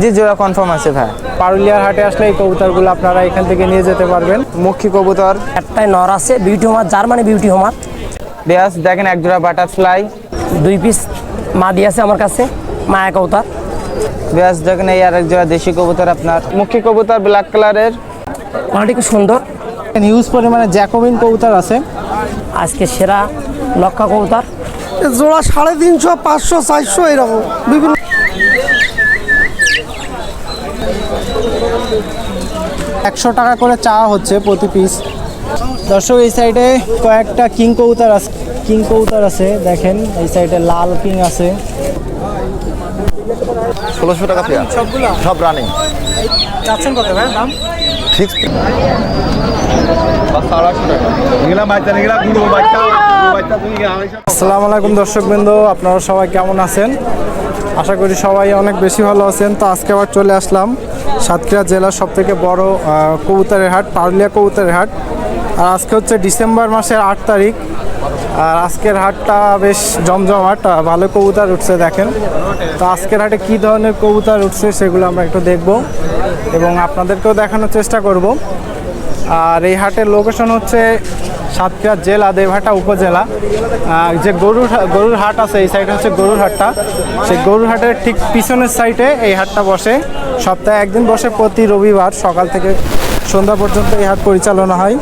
জি জোড়া কনফার্ম আছে ভাই। পারুলিয়ার হাটে আসলে এই কবুতরগুলো আপনারা এখান থেকে নিয়ে যেতে পারবেন। মুখী কবুতর। একটাই নর আছে beauty homer Germany beauty homer বিয়াস দেখেন এক জোড়া বাটারফ্লাই দুই পিস মাদি আছে আমার কাছে মায়া কৌতার বিয়াস দেখেন এই আর এক জোড়া দেশি কবুতর আপনার। মুখী কবুতর ব্ল্যাক কালারের কোয়ালিটি খুব সুন্দর। হিউজ পরিমাণে জ্যাকোবিন কবুতর আছে। আজকে সেরা লক্ষা কৌতার জোড়া সাড়ে তিনশো পাঁচশো চারশো এরকম। বিভিন্ন একশো টাকা করে চাওয়া হচ্ছে প্রতি পিস দর্শক এই সাইডে কয়েকটা কিং কবুতর আছে কিং কবুতর আছে দেখেন এই সাইডে লাল কিং আছে। ষোলোশো টাকা পেয়ার। সব রানিং যাচ্ছেন কত ভাই? দাম? আসসালামু আলাইকুম দর্শকবৃন্দ আপনারা সবাই কেমন আছেন? আশা করি সবাই অনেক বেশি ভালো আছেন। তো আজকে আবার চলে আসলাম। সাতক্ষীরা জেলার সব থেকে বড় কবুতরের হাট, পারুলিয়া কবুতরের হাট। আর আজকে হচ্ছে ডিসেম্বর মাসের আট তারিখ। আর আজকের হাটটা বেশ জমজমাট ভালো কবুতর উঠছে দেখেন। তো আজকের হাটে কী ধরনের কবুতর উঠছে সেগুলো আমরা একটু দেখব এবং আপনাদেরকেও দেখানোর চেষ্টা করব। আর এই হাটের লোকেশন হচ্ছে সাতক্ষীরা জেলা দেবহাটা উপজেলা। যে গরুর গরুর হাট আছে, এই সাইডে হচ্ছে গরুর হাটটা। সেই গরুর হাটের ঠিক পিছনের সাইডে এই হাটটা বসে। সপ্তাহে একদিন বসে প্রতি রবিবার সকাল থেকে সন্ধ্যা পর্যন্ত এই হাট পরিচালনা হয়।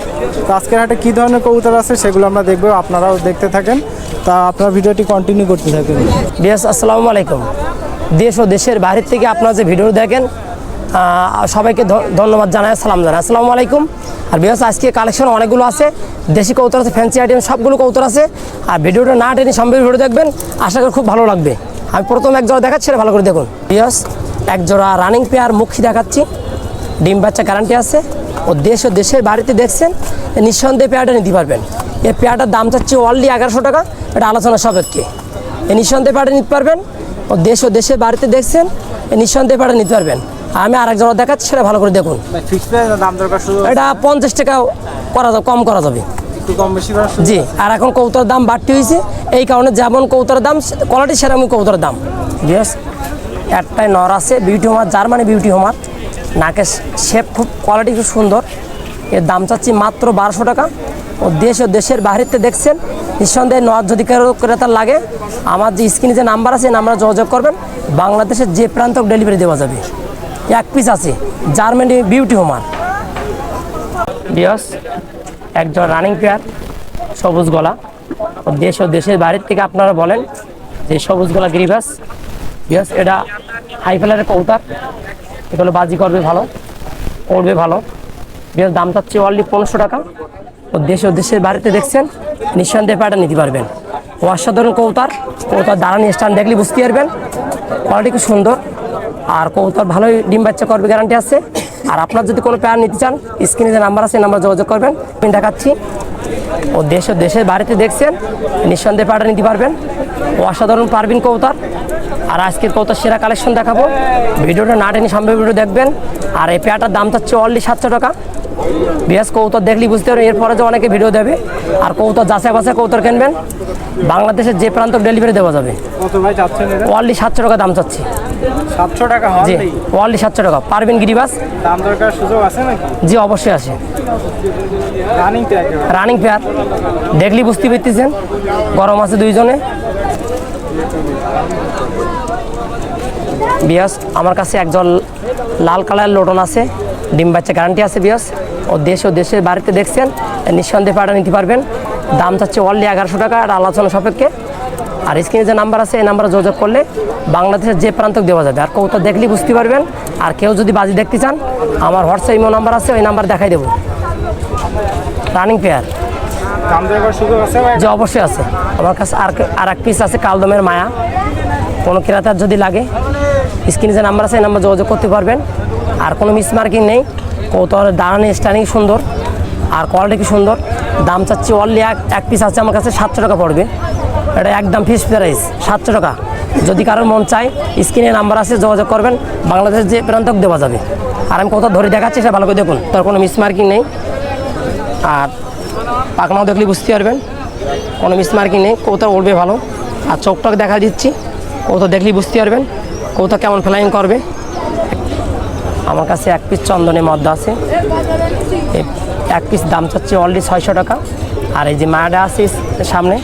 তো আজকের হাটে কী ধরনের কবুতর আছে সেগুলো আমরা দেখব, আপনারাও দেখতে থাকেন। তা আপনার ভিডিওটি কন্টিনিউ করতে থাকেন। বিয়াস, আসসালামু আলাইকুম। দেশ ও দেশের বাইরের থেকে আপনারা যে ভিডিও দেখেন সবাইকে ধন্যবাদ জানাই সালাম জানাই আসসালামু আলাইকুম। আর বিয়াস আজকে কালেকশন অনেকগুলো আছে। দেশি কৌতর আছে ফ্যান্সি আইটেম সবগুলো কৌতর আছে। আর ভিডিওটা না টেনে সম্ভব ভিডিও দেখবেন, আশা করি খুব ভালো লাগবে। আমি প্রথম এক জোড়া দেখাচ্ছি ভালো করে দেখুন। বিয়াস এক জোড়া রানিং পেয়ার মুখী দেখাচ্ছি। ডিম বাচ্চা গ্যারান্টি আছে। ও দেশ ও দেশের বাড়িতে দেখছেন নিঃসন্দেহে পেয়ারটা নিতে পারবেন। এই পেয়ারটার দাম চাচ্ছি অনলি এগারোশো টাকা, এটা আলোচনা সাপেক্ষে। এই নিঃসন্দেহে পেয়ারটা নিতে পারবেন, ও দেশ ও দেশের বাড়িতে দেখছেন এই নিঃসন্দেহে পেয়ারটা নিতে পারবেন। আমি আরেক জোড়া দেখাচ্ছি সেটা ভালো করে দেখুন। এটা পঞ্চাশ টাকা করা যাবে কম করা যাবে। জি আর এখন কৌতার দাম বাড়তি হয়েছে। এই কারণে যেমন কৌতার দাম কোয়ালিটি সেরকম কৌতার দাম। বিয়াস একটাই নর আছে beauty homer Germany beauty homer নাকের শেপ খুব কোয়ালিটি খুব সুন্দর। এর দাম চাচ্ছি মাত্র বারোশো টাকা। ও দেশ ও দেশের বাহিরতে দেখছেন নিঃসন্দেহে নর যদি কারও ক্রেতার লাগে আমার যে স্ক্রিনে যে নাম্বার আছে এই নাম্বারে যোগাযোগ করবেন। বাংলাদেশের যে প্রান্তক ডেলিভারি দেওয়া যাবে। এক পিস আছে জার্মানি বিউটি হোমার বিয়াস একজন রানিং প্লেয়ার সবুজ গলা। দেশ ও দেশের বাইরের থেকে আপনারা বলেন যে সবুজ গলা গিরিবাস বিয়াস এটা হাই ফেলারের কৌতার এগুলো বাজি করবে ভালো করবে ভালো। বিয়াস দাম চাচ্ছে অনলি পনেরোশো টাকা। ও দেশ ও দেশের বাড়িতে দেখছেন, নিঃসন্দেহে প্যাটা নিতে পারবেন। অসাধারণ কৌতার কৌতার দাঁড়ানি স্টান দেখলে বুঝতে পারবেন। কোয়ালিটি খুব সুন্দর। আর কবুতর ভালোই ডিম বাচ্চা করবে গ্যারান্টি আছে। আর আপনার যদি কোনো প্যার নিতে চান স্ক্রিনে যে নাম্বার আছে নাম্বার যোগাযোগ করবেন। আমি দেখাচ্ছি। ও দেশ ও দেশের বাড়িতে দেখছেন, নিঃসন্দেহে প্যাটা নিতে পারবেন। ও অসাধারণ পারবেন কবুতর। আর আজকের কৌতার সেরা কালেকশন দেখাবো। ভিডিওটা না টেনে সম্ভব ভিডিও দেখবেন। আর এই পেয়ারটার দাম চাচ্ছে অলরেডি সাতশো টাকা। বিয়াস কৌতর দেখলি বুঝতে পারবেন এরপরে যে অনেকে ভিডিও দেবে। আর কৌতর যাচাই বাছাই কৌতর কিনবেন। বাংলাদেশের যে প্রান্ত ডেলিভারি দেওয়া যাবে। অনলি সাতশো টাকা দাম চাচ্ছি। সাতশো টাকা জি হওয়ার অনলি সাতশো টাকা। পারবেন গিরিবাস? দাম দরকার সুযোগ আছে নাকি? জি অবশ্যই আছে। রানিং তো রানিং পেয়ার দেখলি বুঝতে পারতেছেন? গরম আছে দুইজনে। বিয়াস আমার কাছে একজন লাল কালার লোটন আছে। ডিম বাচ্চা গ্যারান্টি আছে বিয়াস। ও দেশ ও দেশের বাড়িতে দেখছেন নিঃসন্দেহে পাটা নিতে পারবেন। দাম চাচ্ছে অনলি এগারোশো টাকা আর আলোচনা সাপেক্ষে। আর স্ক্রিনে যে নাম্বার আছে এই নাম্বারে যোগাযোগ করলে বাংলাদেশের যে প্রান্তক দেওয়া যাবে। আর কৌতা দেখলে বুঝতে পারবেন। আর কেউ যদি বাজি দেখতে চান আমার হোয়াটসঅ্যাপ ইমো নাম্বার আছে ওই নাম্বার দেখাই দেবো। রানিং পেয়ার যে অবশ্যই আছে। আমার কাছে আর আর এক পিস আছে কালদমের মায়া। কোনো ক্রেতার যদি লাগে স্ক্রিনে যে নাম্বার আছে এই নাম্বার যোগাযোগ করতে পারবেন। আর কোনো মিস মার্কিং নেই। কৌতর দাঁড়ানি স্ট্যান্ডিং সুন্দর। আর কোয়ালিটি কি সুন্দর? দাম চাচ্ছি অনলি এক এক পিস আছে আমার কাছে, সাতশো টাকা পড়বে। এটা একদম ফিস প্রাইস সাতশো টাকা। যদি কারোর মন চায় স্ক্রিনে নাম্বার আছে, যোগাযোগ করবেন। বাংলাদেশের যে প্রান্তক দেওয়া যাবে। আর আমি কোথাও ধরে দেখাচ্ছি, সেটা ভালো করে দেখুন। তার কোনো মিস মার্কিং নেই। আর পাকনাও দেখলে বুঝতে পারবেন। কোনো মিসমার্কিং নেই। কোথাও উঠবে ভালো। আর চোখটাকে দেখা দিচ্ছি। কোথাও দেখলেই বুঝতে পারবেন। কোথাও কেমন ফ্লাইং করবে। আমার কাছে এক পিস চন্দনের মধ্যে আছে। এক পিস দাম চাচ্ছে অলরেডি ছয়শো টাকা। আর এই যে মায়াটা আছে সামনে,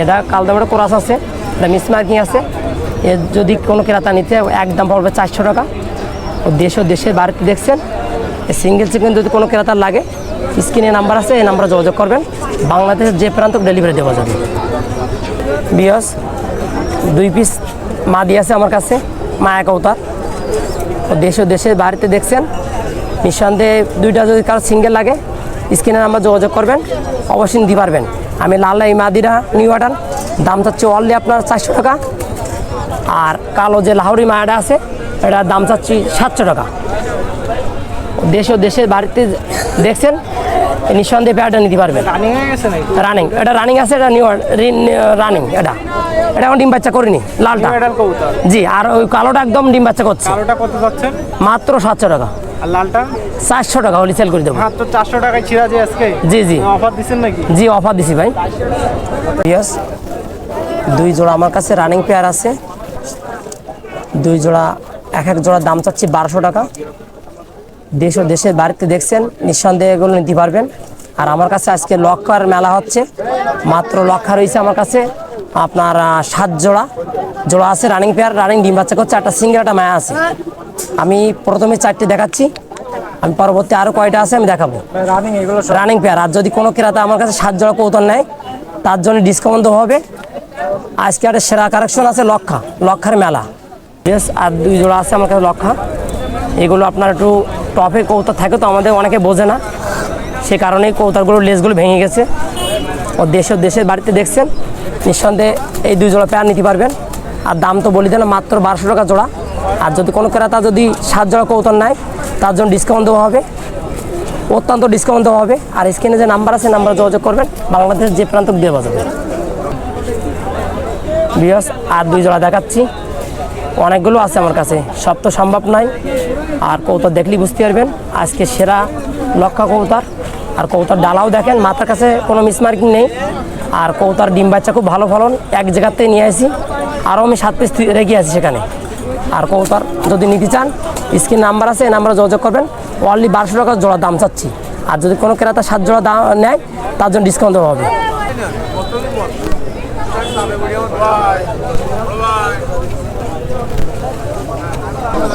এটা কালদামটা কোরাস আছে, এটা মিস মার্কিং আছে। এর যদি কোনো ক্রেতা নিতে একদম পড়বে চারশো টাকা। ও দেশ ও দেশের বাড়িতে দেখছেন সিঙ্গেল চিকেন যদি কোনো ক্রেতার লাগে, স্ক্রিনে নাম্বার আছে, এই নাম্বারে যোগাযোগ করবেন। বাংলাদেশের যে প্রান্ত ডেলিভারি দেওয়া যাবে। বিয়স দুই পিস মা দিয়ে আছে আমার কাছে, মায়া কৌতার। দেশ ও দেশের বাড়িতে দেখছেন। নিঃসন্দেহে দুইটা যদি কারও সিঙ্গেল লাগে, স্ক্রিনে নাম্বার যোগাযোগ করবেন, অবশ্যই দিতে পারবেন। আমি লাল মাদিরা নিউ আটান। দাম চাচ্ছি অনলি আপনার চারশো টাকা। আর কালো যে লাহোরি মায়াটা আছে এটা দাম চাচ্ছি সাতশো টাকা। দেশ ও দেশের বাড়িতে দেখছেন নিঃসন্দেহে পেয়ারটা নিতে পারবেন। রানিং গেছে নাকি? রানিং এটা রানিং আছে এটা নিউ রানিং এটা। এটা এখন ডিম বাচ্চা করিনি লালটা। জি আর ওই কালোটা একদম ডিম বাচ্চা করছে। কালোটা কত যাচ্ছেন মাত্র সাতশো টাকা। আর লালটা? চারশো টাকা হলে সেল করে দেবো। মাত্র চারশো টাকায় ছিঁড়া যে আজকে? জি জি। অফার দিচ্ছেন নাকি? জি অফার দিছি ভাই। ইয়েস দুই জোড়া আমার কাছে রানিং পেয়ার আছে। দুই জোড়া এক এক জোড়ার দাম চাচ্ছি বারোশো টাকা। দেশ ও দেশের বাড়িতে দেখছেন নিঃসন্দেহে এগুলো নিতে পারবেন। আর আমার কাছে আজকে লক্ষার মেলা হচ্ছে। মাত্র লক্ষা রয়েছে আমার কাছে। আপনার সাত জোড়া। জোড়া আছে রানিং পেয়ার রানিং ডিম বাচ্চা করছে একটা সিঙ্গেল একটা মায়া আছে। আমি প্রথমে চারটে দেখাচ্ছি। আমি পরবর্তী আরও কয়টা আছে আমি দেখাবো। রানিং এগুলো রানিং পেয়ার আর যদি কোনো ক্রেতা আমার কাছে সাত জোড়া কৌতল নেয় তার জন্য ডিসকাউন্ট হবে। আজকে একটা সেরা কালেকশন আছে লক্ষা লক্ষার মেলা। বেশ আর দুই জোড়া আছে আমার কাছে লক্ষা এগুলো আপনার একটু টপে কৌতার থাকে তো আমাদের অনেকে বোঝে না। সে কারণেই কৌতারগুলোর লেসগুলো ভেঙে গেছে। ও দেশের দেশের বাড়িতে দেখছেন, নিঃসন্দেহে এই দুই জোড়া পেয়ার নিতে পারবেন। আর দাম তো বলি দেন মাত্র বারোশো টাকা জোড়া। আর যদি কোনো ক্রেতা যদি সাত জোড়া কৌতার নেয়, তার জন্য ডিসকাউন্ট দেওয়া হবে। অত্যন্ত ডিসকাউন্ট দেওয়া হবে। আর স্ক্রিনে যে নাম্বার আছে নাম্বারে যোগাযোগ করবেন। বাংলাদেশের যে প্রান্ত দেওয়া যাবে বিয়স আর দুই জোড়া দেখাচ্ছি। অনেকগুলো আছে আমার কাছে। সব তো সম্ভব নয়। আর কৌতার দেখলেই বুঝতে পারবেন, আজকে সেরা লক্ষা কৌতার আর কৌতার ডালাও দেখেন, মাথার কাছে কোনো মিসমার্কিং নেই। আর কৌতার ডিম বাচ্চা খুব ভালো ফলন, এক জায়গাতে নিয়ে আসি। আরও আমি সাত পিস রেখে আছি সেখানে। আর কৌতার যদি নিতে চান, স্ক্রিন নাম্বার আছে, এই নাম্বারে যোগাযোগ করবেন। অনলি বারোশো টাকা জোড়া দাম চাচ্ছি। আর যদি কোনো ক্রেতা সাত জোড়া দাম নেয়, তার জন্য ডিসকাউন্ট দেওয়া হবে।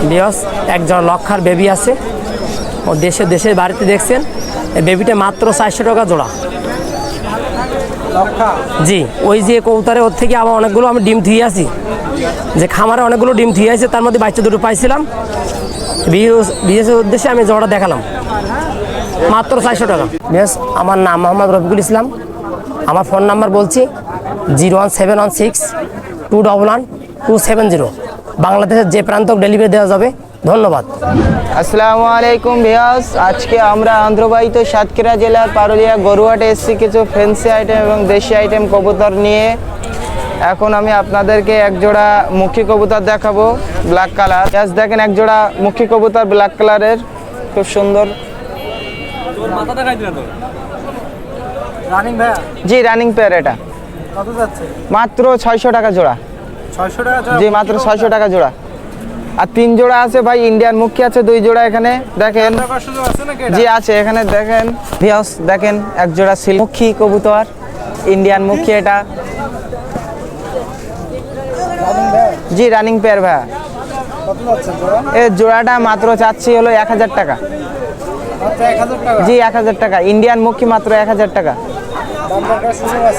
বিয়স একজন লক্ষার বেবি আছে। ও দেশে দেশের বাড়িতে দেখছেন এই বেবিটা মাত্র চারশো টাকা জোড়া। জি ওই যে কৌতারে ওর থেকে আবার অনেকগুলো আমি ডিম ধুয়ে আছি। যে খামারে অনেকগুলো ডিম ধুয়ে আছে তার মধ্যে বাচ্চা দুটো পাইছিলাম। বিএসের উদ্দেশ্যে আমি জোড়া দেখালাম। মাত্র চারশো টাকা। বেশ আমার নাম মোহাম্মদ রফিকুল ইসলাম। আমার ফোন নাম্বার বলছি zero one seven one six two double one two seven zero. বাংলাদেশের যে প্রান্ত ডেলিভারি দেওয়া যাবে। ধন্যবাদ। আসসালামু আলাইকুম ভিয়াস আজকে আমরা আন্ধ্রবাহিত সাতক্ষীরা জেলার পারুলিয়া গরুয়াটে এসেছি কিছু ফ্যান্সি আইটেম এবং দেশি আইটেম কবুতর নিয়ে। এখন আমি আপনাদেরকে এক জোড়া মুখী কবুতর দেখাবো ব্ল্যাক কালার জাস্ট দেখেন এক জোড়া মুখী কবুতর ব্ল্যাক কালারের খুব সুন্দর। রানিং জি রানিং পেয়ার এটা। মাত্র ছয়শো টাকা জোড়া? জি মাত্র ছয়শো টাকা জোড়া। আর তিন জোড়া আছে ভাই ইন্ডিয়ান মুখী আছে দুই জোড়া এখানে দেখেন? জি আছে এখানে দেখেন। ভিয়াস দেখেন এক জোড়া সিলমুখী কবুতর ইন্ডিয়ান মুখী এটা। জি রানিং পেয়ার ভাইয়া। এর জোড়াটা মাত্র চাচ্ছি হলো এক হাজার টাকা। জি এক হাজার টাকা। ইন্ডিয়ান মুখী মাত্র এক হাজার টাকা।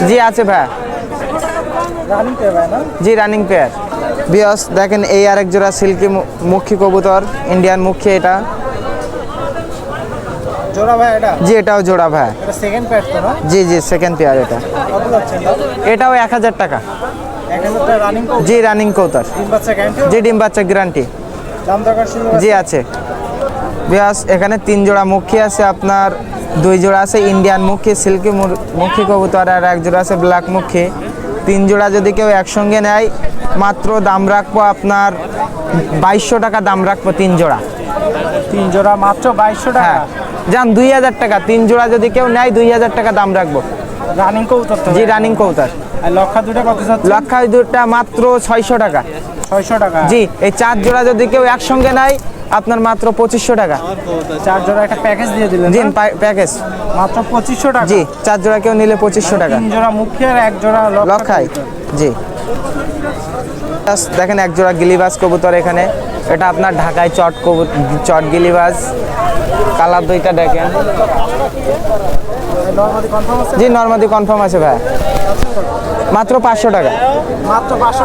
জি আছে ভাইয়া। জি রানিং পেয়ার বিয়স দেখেন এই আরেক জোড়া সিল্কি মুখী কবুতর ইন্ডিয়ান মুখী এটা। জোড়া ভাই এটা? জি এটাও জোড়া ভাইয়া এটা সেকেন্ড প্যাড তো না? জি জি সেকেন্ড পেয়ার এটা। কত যাচ্ছে এটাও এক হাজার টাকা। এক হাজার টাকা রানিং জি রানিং কৌতর তিন বাচ্চা গ্যারান্টি জি ডিম বাচ্চা গ্যারান্টি দাম সুযোগ জি আছে। বিয়াস এখানে তিন জোড়া মুখী আছে আপনার দুই জোড়া আছে ইন্ডিয়ান মুখী সিল্কি মুখী কবুতর আর এক জোড়া আছে ব্ল্যাক মুখী। তিন জোড়া যদি কেউ একসঙ্গে নেয় মাত্র দাম রাখব আপনার বাইশশো টাকা দাম রাখব তিন জোড়া। তিন জোড়া মাত্র বাইশশো টাকা? হ্যাঁ। যান দুই হাজার টাকা তিন জোড়া যদি কেউ নেয় দুই হাজার টাকা দাম রাখব। রানিং কবুতর তো জি রানিং কবুতর। আর লক্ষা দুটো কত লক্ষায় দুটা মাত্র ছয়শো টাকা। ছয়শো টাকা। জি এই চার জোড়া যদি কেউ একসঙ্গে নেয় আপনার মাত্র পঁচিশশো টাকা। চার জোড়া একটা প্যাকেজ দিয়ে দিলেন জি প্যাকেজ মাত্র পঁচিশশো টাকা? জি চার জোড়া কেউ নিলে পঁচিশশো টাকা। তিন জোড়া মুখী আর এক জোড়া লক্ষাই জি। দেখেন এক জোড়া গিলিবাস কবুতর এখানে। এটা আপনার ঢাকায় চট কবু চট গিলিবাস কালার দুইটা দেখেন। জি নর্মাদি কনফার্ম আছে ভাই। মাত্র পাঁচশো টাকা।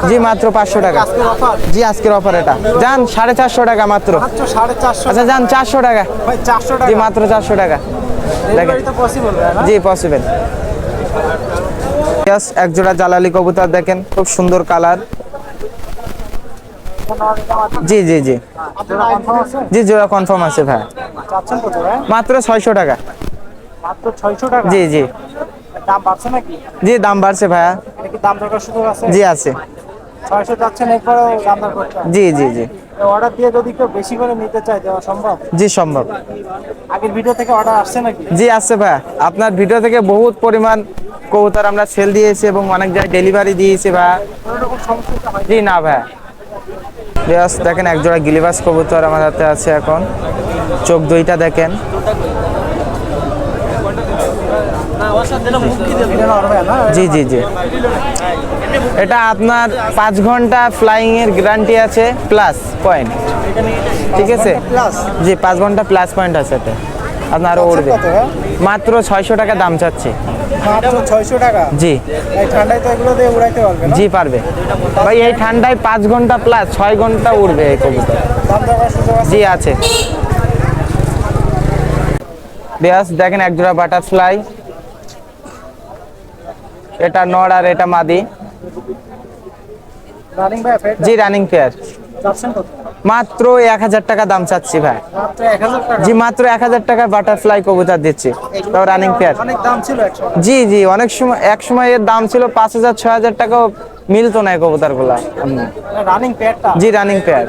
জি মাত্র পাঁচশো টাকা। জি আজকের অফার এটা। যান সাড়ে চারশো টাকা মাত্র। আচ্ছা যান চারশো টাকা। জি মাত্র চারশো টাকা। জি পসিবল এক জোড়া জালালি কবুতর দেখেন খুব সুন্দর কালার। জি জি জি। জি জোড়া কনফার্ম আছে ভাই। ভাই? মাত্র ছয়শো টাকা। মাত্র ছয়শো টাকা? জি জি। দাম বাড়ছে নাকি? জি দাম বাড়ছে ভাইয়া। কি দাম দরকার সুযোগ আছে? জি আছে। ছয়শো যাচ্ছেন একবারও দাম দর করতে জি জি জি। অর্ডার দিয়ে যদি কেউ বেশি করে নিতে চায় দেওয়া সম্ভব? জি সম্ভব। আগের ভিডিও থেকে অর্ডার আসছে নাকি? জি আসছে ভাইয়া। আপনার ভিডিও থেকে বহুত পরিমাণ কবুতর আমরা সেল দিয়েছি এবং অনেক জায়গায় ডেলিভারি দিয়েছি ভাইয়া। জি না ভাইয়া। দেখেন এক জোড়া গিলিবাস কবুতর আমার হাতে আছে এখন। চোখ দুইটা দেখেন এটা নরমাল না জি জি জি। এটা আপনার পাঁচ ঘণ্টা ফ্লাইং এর গ্যারান্টি আছে প্লাস পয়েন্ট ঠিক আছে? জি পাঁচ ঘণ্টা প্লাস পয়েন্ট আছে এটা। আপনার আরও উঠবে মাত্র ছয়শো টাকা দাম চাচ্ছে। টাকা? জি। ঠান্ডায় তো এগুলো দিয়ে উড়াইতে পারবে জি পারবে। ভাই এই ঠান্ডায় পাঁচ ঘণ্টা প্লাস ছয় ঘণ্টা এই কবুতর। আছে? জি আছে। বেয়াস দেখেন এক জোড়া বাটারফ্লাই এটা নড় আর এটা মাদি। জি রানিং পেয়ার মাত্র এক হাজার টাকা দাম চাচ্ছি ভাই। জি মাত্র এক হাজার টাকা বাটারফ্লাই কবুতর দিচ্ছি। তাও রানিং পেয়ার অনেক দাম ছিল একশো জি জি অনেক সময় এক সময় এর দাম ছিল পাঁচ হাজার ছয় হাজার টাকাও মিলতো না কবুতরগুলা রানিং পেয়ারটা জি রানিং পেয়ার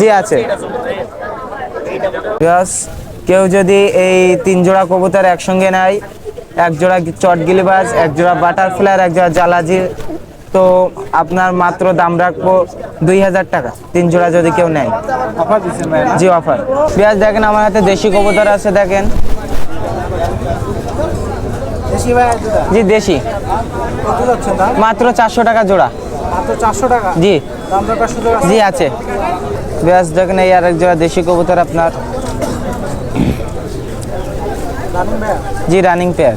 জি আছে। কেউ যদি এই তিন জোড়া কবুতর একসঙ্গে নেয় এক জোড়া চট গিলিবাজ এক জোড়া বাটারফ্লাই আর এক জোড়া জালাজি তো আপনার মাত্র দাম রাখব দুই হাজার টাকা। তিন জোড়া যদি কেউ নেয়? জি অফার পেঁয়াজ দেখেন আমার হাতে দেশি কবুতর আছে দেখেন। জি দেশি। মাত্র চারশো টাকা জোড়া। জি। জি আছে। পেঁয়াজ দেখেন এই আর এক জোড়া দেশি কবুতর আপনার। জি রানিং পেয়ার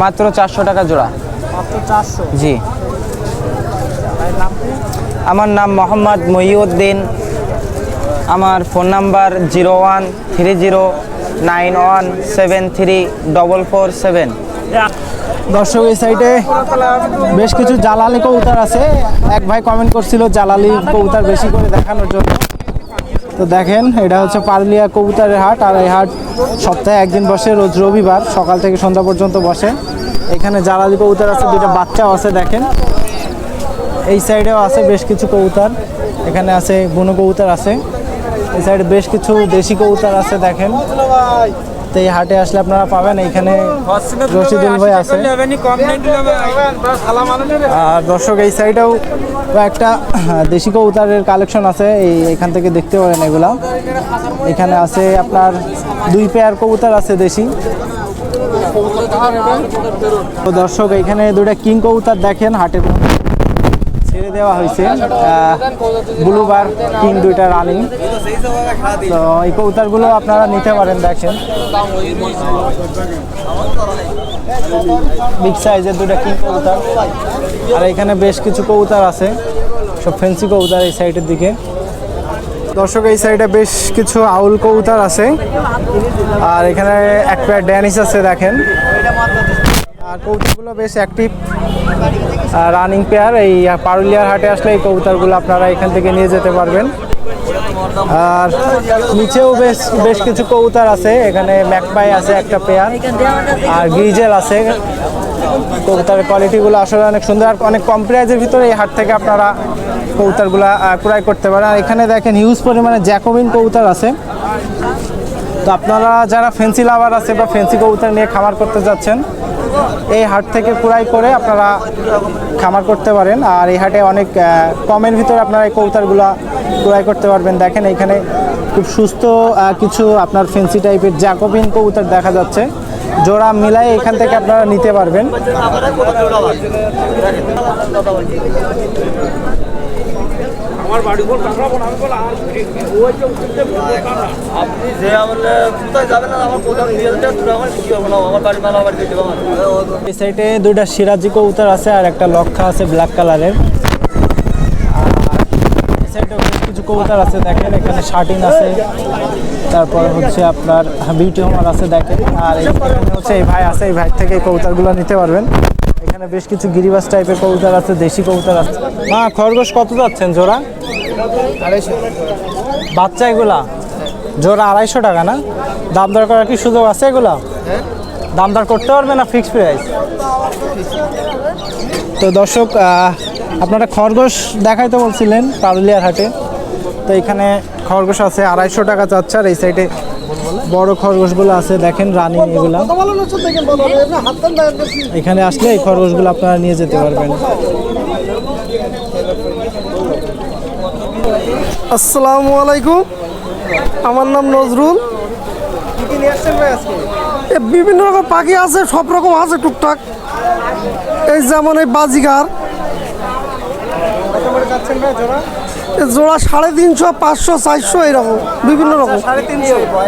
মাত্র চারশো টাকা জোড়া। জি। আমার নাম মোহাম্মদ মহিউদ্দিন। আমার phone number zero one three zero nine one seven three double four seven. দর্শক এই সাইডে বেশ কিছু জালালি কবুতর আছে। এক ভাই কমেন্ট করছিল জালালি কবুতর বেশি করে দেখানোর জন্য। তো দেখেন, এটা হচ্ছে পারলিয়া কবুতারের হাট, আর এই হাট সপ্তাহে একদিন বসে, রোজ রবিবার, সকাল থেকে সন্ধ্যা পর্যন্ত বসে। এখানে জালালি কবুতর আছে দুটো বাচ্চাও আছে, দেখেন। এই সাইডেও আছে বেশ কিছু কবুতর, এখানে আছে বুনো কবুতর আছে। এই সাইডে বেশ কিছু দেশি কবুতর আছে, দেখেন। তো এই হাটে আসলে আপনারা পাবেন এখানে রশিদুল ভাই আছে। আর দর্শক এই সাইডেও একটা দেশি কবুতরের কালেকশন আছে এই এখান থেকে দেখতে পারেন এগুলা। এখানে আছে আপনার দুই পেয়ার কবুতর আছে দেশি। তো দর্শক এখানে দুটা কিং কবুতর দেখেন হাটের ছেড়ে দেওয়া হয়েছে ব্লুবার কিং দুইটা রানিং তো এই কবুতরগুলো আপনারা নিতে পারেন, দেখেন। বিগ সাইজের দুটা কিং কবুতর। আর এখানে বেশ কিছু কবুতর আছে, সব ফেন্সি কবুতর এই সাইডের দিকে। দর্শক, এই সাইডে বেশ কিছু আউল কবুতর আছে। আর এখানে এক পেয়ার ড্যানিস আছে, দেখেন। আর কবুতরগুলো বেশ অ্যাক্টিভ রানিং পেয়ার এই পারুলিয়ার হাটে আসলে এই কবুতরগুলো আপনারা এখান থেকে নিয়ে যেতে পারবেন। আর নিচেও বেশ বেশ কিছু কবুতর আছে। এখানে ম্যাকপাই আছে একটা পেয়ার আর গ্রিজেল আছে। কবুতরের কোয়ালিটিগুলো আসলে অনেক সুন্দর। আর অনেক কম প্রাইজের ভিতরে এই হাট থেকে আপনারা কবুতরগুলো ক্রয় করতে পারেন। আর এখানে দেখেন হিউজ পরিমাণে জ্যাকোবিন কবুতর আছে। তো আপনারা যারা ফেন্সি লাভার আছে বা ফেন্সি কবুতর নিয়ে খামার করতে যাচ্ছেন এই হাট থেকে কুড়াই করে আপনারা খামার করতে পারেন। আর এই হাটে অনেক কমের ভিতরে আপনারা এই কৌতারগুলা কুড়াই করতে পারবেন। দেখেন এখানে খুব সুস্থ কিছু আপনার ফেন্সি টাইপের জ্যাকোবিন কবুতর দেখা যাচ্ছে। জোড়া মিলাই এখান থেকে আপনারা নিতে পারবেন। আপনি যে আমার কোথায় যাবেন না আমার কোথাও নিয়ে যেতে তুই আমার কি করব না? আমার বাড়ি মালা বাড়ি দিতে আমার এই সাইডে দুইটা সিরাজি কবুতর আছে আর একটা লক্ষা আছে ব্ল্যাক কালারের। কিছু কবুতর আছে দেখেন এখানে শার্টিন আছে। তারপর হচ্ছে আপনার বিউটি হোমার আছে দেখেন। আর এখানে হচ্ছে এই ভাই আছে এই ভাই থেকে কবুতরগুলো নিতে পারবেন। এখানে বেশ কিছু গিরিবাস টাইপের কবুতর আছে দেশি কবুতর আছে। মা খরগোশ কত যাচ্ছেন জোড়া? বাচ্চা এগুলা? জোড়া আড়াইশো টাকা না? দাম দর করার কি সুযোগ আছে এগুলা? দাম দর করতে পারবে না ফিক্স প্রাইস তো দর্শক আপনারা খরগোশ দেখাইতে বলছিলেন পারুলিয়ার হাটে। তো এখানে খরগোশ আছে, আড়াইশো টাকা চাচ্ছে, আর এই সাইডে বড় খরগোশগুলো আছে, দেখেন রানিং এগুলা। এখানে আসলে এই খরগোশগুলো আপনারা নিয়ে যেতে পারবেন। আসসালামু আলাইকুম। আমার নাম নজরুল। এ বিভিন্ন রকম পাখি আছে সব রকম আছে টুকটাক। এই যেমন এই বাজিগার। জোড়া সাড়ে তিনশো পাঁচশো চারশো এরকম বিভিন্ন রকম।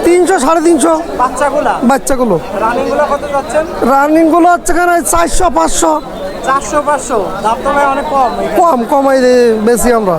তিনশো সাড়ে তিনশো। বাচ্চাগুলা? বাচ্চাগুলো। রানিংগুলো হচ্ছে এখানে চারশো পাঁচশো। চারশো পাঁচশো। কম। কম কমাই বেশি আমরা।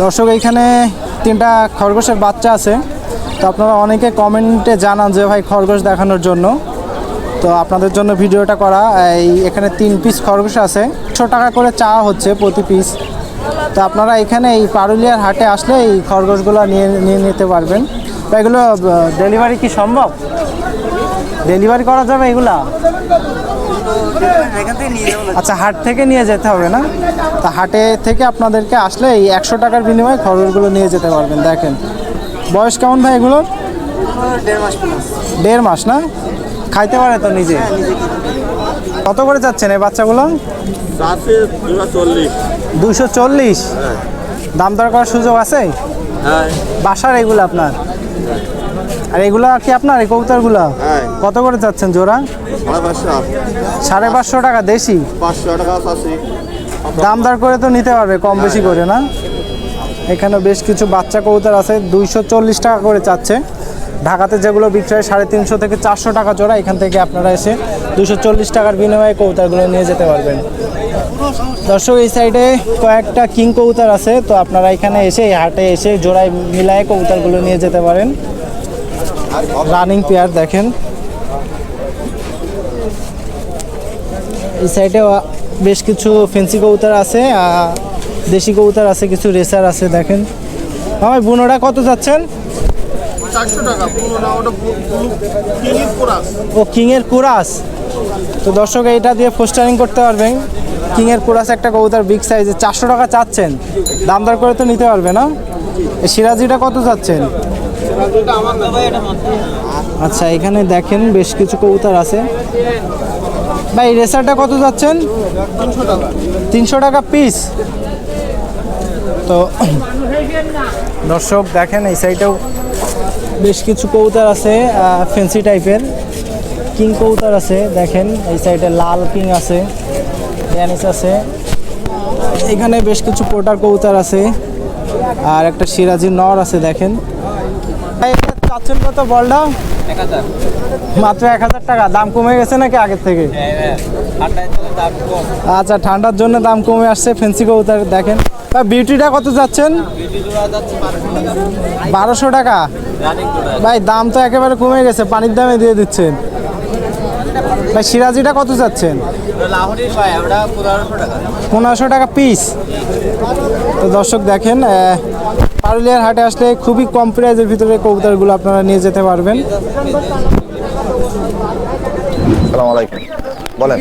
দর্শক, এইখানে তিনটা খরগোশের বাচ্চা আছে। তো আপনারা অনেকে কমেন্টে জানান যে, ভাই, খরগোশ দেখানোর জন্য। তো আপনাদের জন্য ভিডিওটা করা, এই এখানে তিন পিস খরগোশ আছে। একশো টাকা করে চাওয়া হচ্ছে প্রতি পিস তো আপনারা এখানে এই পারুলিয়ার হাটে আসলে এই খরগোশগুলো নিয়ে নিয়ে নিতে পারবেন। তো এগুলো ডেলিভারি কি সম্ভব? ডেলিভারি করা যাবে এগুলা? আচ্ছা হাট থেকে নিয়ে যেতে হবে না? তা হাটে থেকে আপনাদেরকে আসলে এই একশো টাকার বিনিময়ে খরচগুলো নিয়ে যেতে পারবেন দেখেন। বয়স কেমন ভাই এগুলোর? দেড় মাস না? খাইতে পারে তো নিজে? কত করে যাচ্ছেন এই বাচ্চাগুলো? দুশো চল্লিশ। দুশো দাম দর করার সুযোগ আছে? হ্যাঁ। বাসার এগুলো আপনার? আর এগুলা কি আপনার এই কবুতরগুলো? হ্যাঁ। কত করে যাচ্ছেন জোড়া? সাড়ে পাঁচশো। টাকা দেশি? পাঁচশো টাকা দাম দর করে তো নিতে পারবে কম বেশি করে না? এখানে বেশ কিছু বাচ্চা কবুতর আছে দুইশো চল্লিশ টাকা করে চাচ্ছে। ঢাকাতে যেগুলো বিক্রি হয় সাড়ে তিনশো থেকে চারশো টাকা জোড়া এখান থেকে আপনারা এসে দুশো চল্লিশ টাকার বিনিময়ে কবুতরগুলো নিয়ে যেতে পারবেন। দর্শক এই সাইডে কয়েকটা কিং কবুতর আছে তো আপনারা এখানে এসে হাটে এসে জোড়ায় মিলায়ে কবুতরগুলো নিয়ে যেতে পারেন। রানিং পেয়ার দেখেন। এই সাইডে বেশ কিছু ফেন্সি কবুতর আছে দেশি কবুতর আছে কিছু রেসার আছে দেখেন। আমার বুনোটা কত যাচ্ছেন? ও কিংয়ের কুরাস? তো দর্শক এইটা দিয়ে পোস্টারিং করতে পারবেন। কিংয়ের কুরাস একটা কবুতর বিগ সাইজে চারশো টাকা চাচ্ছেন। দাম দর করে তো নিতে পারবে না। সিরাজিটা কত চাচ্ছেন আচ্ছা এখানে দেখেন বেশ কিছু কবুতর আছে। ভাই, রেসারটা কত যাচ্ছেন? তিনশো টাকা পিস তো, দর্শক, দেখেন এই সাইডেও বেশ কিছু কবুতর আছে ফেন্সি টাইপের কিং কবুতর আছে, দেখেন এই সাইডে লাল কিং আছে ড্যানিস আছে। এখানে বেশ কিছু পোটার কবুতর আছে, আর একটা সিরাজি নর আছে, দেখেন। চাচ্ছেন কত বলটা? মাত্র এক হাজার টাকা। দাম কমে গেছে নাকি আগের থেকে? আচ্ছা ঠান্ডার জন্য দাম কমে আসছে। ফেন্সি কবুতর দেখেন। বিউটিটা কত যাচ্ছেন বারোশো টাকা। ভাই দাম তো একেবারে কমে গেছে। পানির দামে দিয়ে দিচ্ছেন। ভাই সিরাজিটা কত চাচ্ছেন? পনেরোশো টাকা। পিস। তো দর্শক দেখেন পারুলিয়ার হাটে আসলে খুবই কম প্রাইজের ভিতরে কবুতরগুলো আপনারা নিয়ে যেতে পারবেন। সালাম আলাইকুম। বলেন।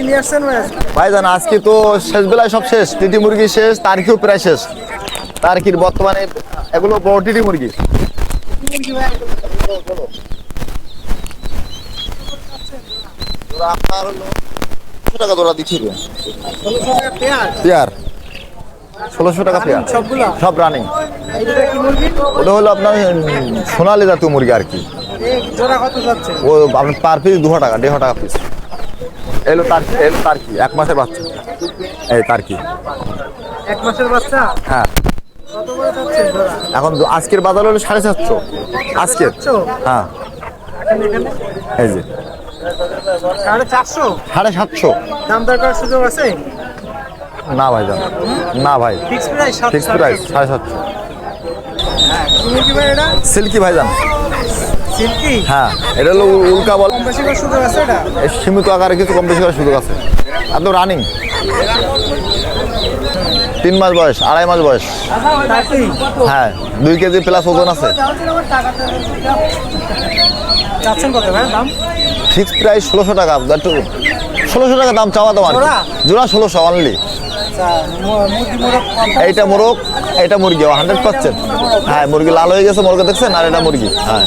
ভাইজান আজকে তো শেষ বেলায় সব শেষ টিটি মুরগি শেষ তারকিও প্রায় শেষ। তারকির বর্তমানে এগুলো বড় টিটি মুরগি। আপনার হলো টাকা জোড়া দিচ্ছি পেয়ার ষোলোশো টাকা পেয়ার। সব রানিং ওটা হলো আপনার সোনালি জাতীয় মুরগি আর কি। ও আপনার পার পিস দুশো টাকা দেড়শো টাকা পিস এলো তার এলো তার কি এক মাসের বাচ্চা। এই তার কি এক মাসের বাচ্চা? হ্যাঁ। এখন আজকের বাজার হলো সাড়ে চারশো আজকের হ্যাঁ। এই যে। সাড়ে চারশো? সাড়ে সাতশো। দাম দরকার সুযোগ আছে? না ভাই জান। না ভাই। ফিক্স প্রাইস সাড়ে সাতশো। এটা? সিল্কি ভাই জান। সিল্কি? হ্যাঁ এটা হলো উল্কা বল। সীমিত আকারে কিছু কম বেশি করার সুযোগ আছে। একদম রানিং তিন মাস বয়স আড়াই মাস বয়স। হ্যাঁ দুই কেজি প্লাস ওজন আছে। ফিক্স প্রাইস ষোলোশো টাকা একটু ষোলোশো টাকা দাম চাওয়া দাম আর জোড়া? ষোলোশো অনলি এইটা মোরগ এইটা মুরগি হান্ড্রেড পার্সেন্ট হ্যাঁ মুরগি লাল হয়ে গেছে মুরগি দেখছেন? আর এটা মুরগি হ্যাঁ।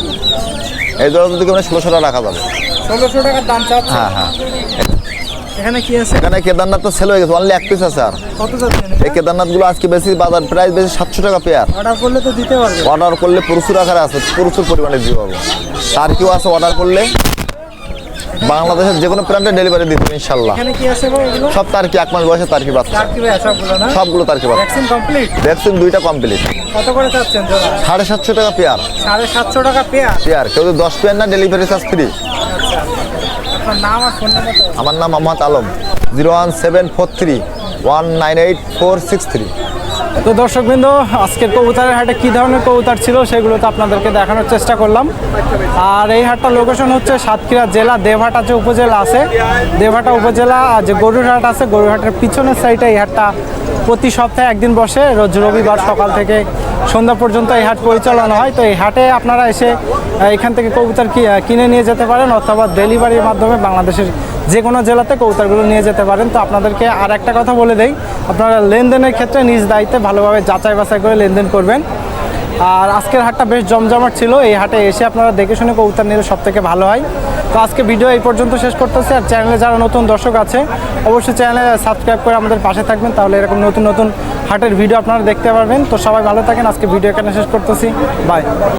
এই জোড়া যদি কেমন ষোলোশো টাকা রাখা যাবে। ষোলোশো টাকার দাম হ্যাঁ হ্যাঁ। এখানে কি আছে? এখানে কেদারনাথ তো সেল হয়ে গেছে অনলি এক পিস আছে আর। কত এই আজকে বেশি বাজার প্রাইস বেশি সাতশো টাকা পেয়ার অর্ডার করলে তো দিতে পারবে। অর্ডার করলে প্রচুর আকারে আছে প্রচুর পরিমাণে দিয়ে তার কেউ আছে অর্ডার করলে বাংলাদেশের যে কোনো প্ল্যান্টে ডেলিভারি দিতে ইনশাল্লাহ সব তার কি এক মাস বয়সে তার কি বাচ্চা? সবগুলো তার কি বাচ্চা। ভ্যাকসিন দুইটা কমপ্লিট কত করে চাচ্ছেন সাড়ে সাতশো টাকা পেয়ার। সাড়ে সাতশো টাকা পেয়ার? পেয়ার। কেউ দশ পেয়ার না ডেলিভারি চার্জ ফ্রি আমার নাম Mohammad Alam. Zero one seven four three one nine eight four six three. তো দর্শকবৃন্দ, আজকের কবুতরের হাটে কী ধরনের কবুতর ছিল সেগুলো তো আপনাদেরকে দেখানোর চেষ্টা করলাম। আর এই হাটটার লোকেশন হচ্ছে সাতক্ষীরা জেলা দেবহাটা যে উপজেলা আছে। দেবহাটা উপজেলা, আর যে গরুরহাট আছে গরুরহাটের পিছনের সাইডে এই হাটটা প্রতি সপ্তাহে একদিন বসে। রোজ রবিবার সকাল থেকে সন্ধ্যা পর্যন্ত এই হাট পরিচালনা হয়। তো এই হাটে আপনারা এসে এখান থেকে কবুতর কিনে নিয়ে যেতে পারেন অথবা ডেলিভারির মাধ্যমে বাংলাদেশের যে কোনো জেলাতে কৌতারগুলো নিয়ে যেতে পারেন। তো আপনাদেরকে আর একটা কথা বলে দেই, আপনারা লেনদেনের ক্ষেত্রে নিজ দায়িত্বে ভালোভাবে যাচাই বাছাই করে লেনদেন করবেন। আর আজকের হাটটা বেশ জমজমাট ছিল, এই হাটে এসে আপনারা দেখে শুনে কবুতর নিলে সব থেকে ভালো হয়। তো আজকে ভিডিও এই পর্যন্ত শেষ করতেছি, আর চ্যানেলে যারা নতুন দর্শক আছে, অবশ্যই চ্যানেলে সাবস্ক্রাইব করে আমাদের পাশে থাকবেন, তাহলে এরকম নতুন নতুন হাটের ভিডিও আপনারা দেখতে পারবেন। তো সবাই ভালো থাকেন, আজকে ভিডিও এখানে শেষ করতেছি, বাই।